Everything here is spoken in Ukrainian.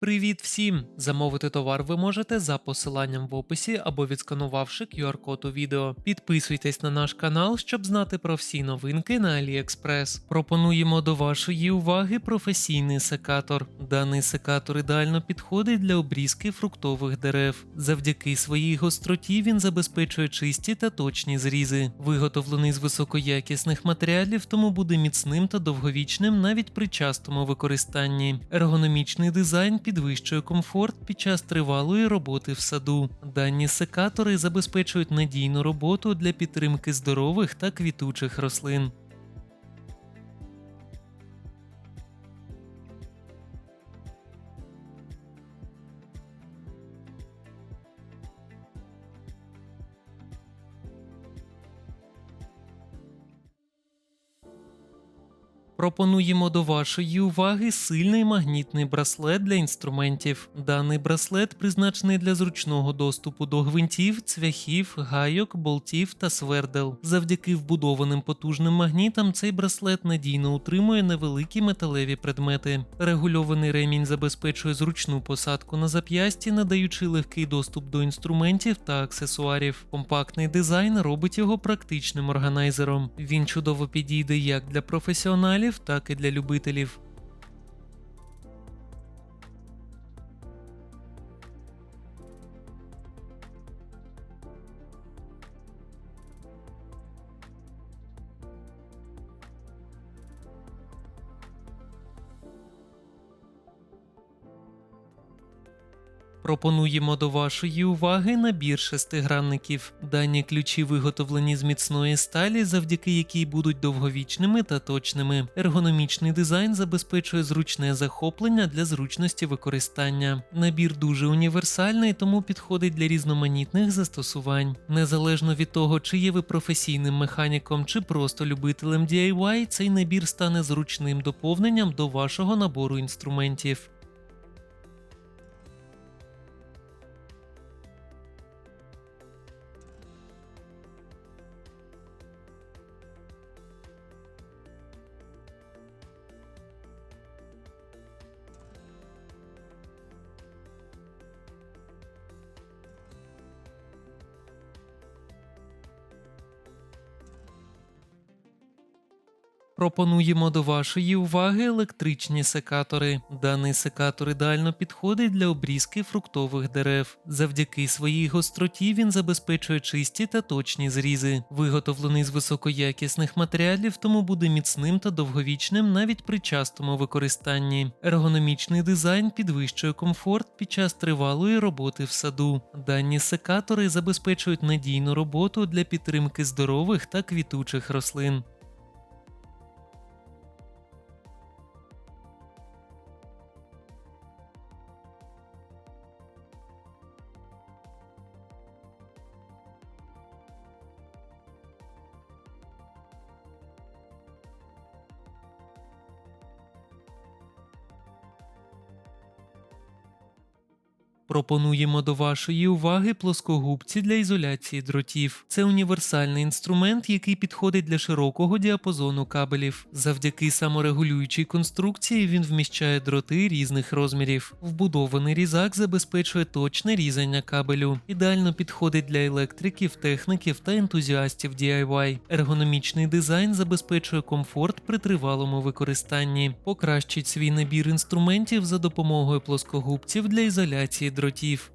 Привіт всім! Замовити товар ви можете за посиланням в описі або відсканувавши QR-код у відео. Підписуйтесь на наш канал, щоб знати про всі новинки на AliExpress. Пропонуємо до вашої уваги професійний секатор. Даний секатор ідеально підходить для обрізки фруктових дерев. Завдяки своїй гостроті він забезпечує чисті та точні зрізи. Виготовлений з високоякісних матеріалів, тому буде міцним та довговічним навіть при частому використанні. Ергономічний дизайн підвищує комфорт під час тривалої роботи в саду. Дані секатори забезпечують надійну роботу для підтримки здорових та квітучих рослин. Пропонуємо до вашої уваги сильний магнітний браслет для інструментів. Даний браслет призначений для зручного доступу до гвинтів, цвяхів, гайок, болтів та свердел. Завдяки вбудованим потужним магнітам цей браслет надійно утримує невеликі металеві предмети. Регульований ремінь забезпечує зручну посадку на зап'ясті, надаючи легкий доступ до інструментів та аксесуарів. Компактний дизайн робить його практичним органайзером. Він чудово підійде як для професіоналів, так і для любителів. Пропонуємо до вашої уваги набір шестигранників. Дані ключі виготовлені з міцної сталі, завдяки якій будуть довговічними та точними. Ергономічний дизайн забезпечує зручне захоплення для зручності використання. Набір дуже універсальний, тому підходить для різноманітних застосувань. Незалежно від того, чи є ви професійним механіком чи просто любителем DIY, цей набір стане зручним доповненням до вашого набору інструментів. Пропонуємо до вашої уваги електричні секатори. Даний секатор ідеально підходить для обрізки фруктових дерев. Завдяки своїй гостроті він забезпечує чисті та точні зрізи. Виготовлений з високоякісних матеріалів, тому буде міцним та довговічним навіть при частому використанні. Ергономічний дизайн підвищує комфорт під час тривалої роботи в саду. Дані секатори забезпечують надійну роботу для підтримки здорових та квітучих рослин. Пропонуємо до вашої уваги плоскогубці для ізоляції дротів. Це універсальний інструмент, який підходить для широкого діапазону кабелів. Завдяки саморегулюючій конструкції він вміщає дроти різних розмірів. Вбудований різак забезпечує точне різання кабелю. Ідеально підходить для електриків, техніків та ентузіастів DIY. Ергономічний дизайн забезпечує комфорт при тривалому використанні. Покращить свій набір інструментів за допомогою плоскогубців для ізоляції дротів.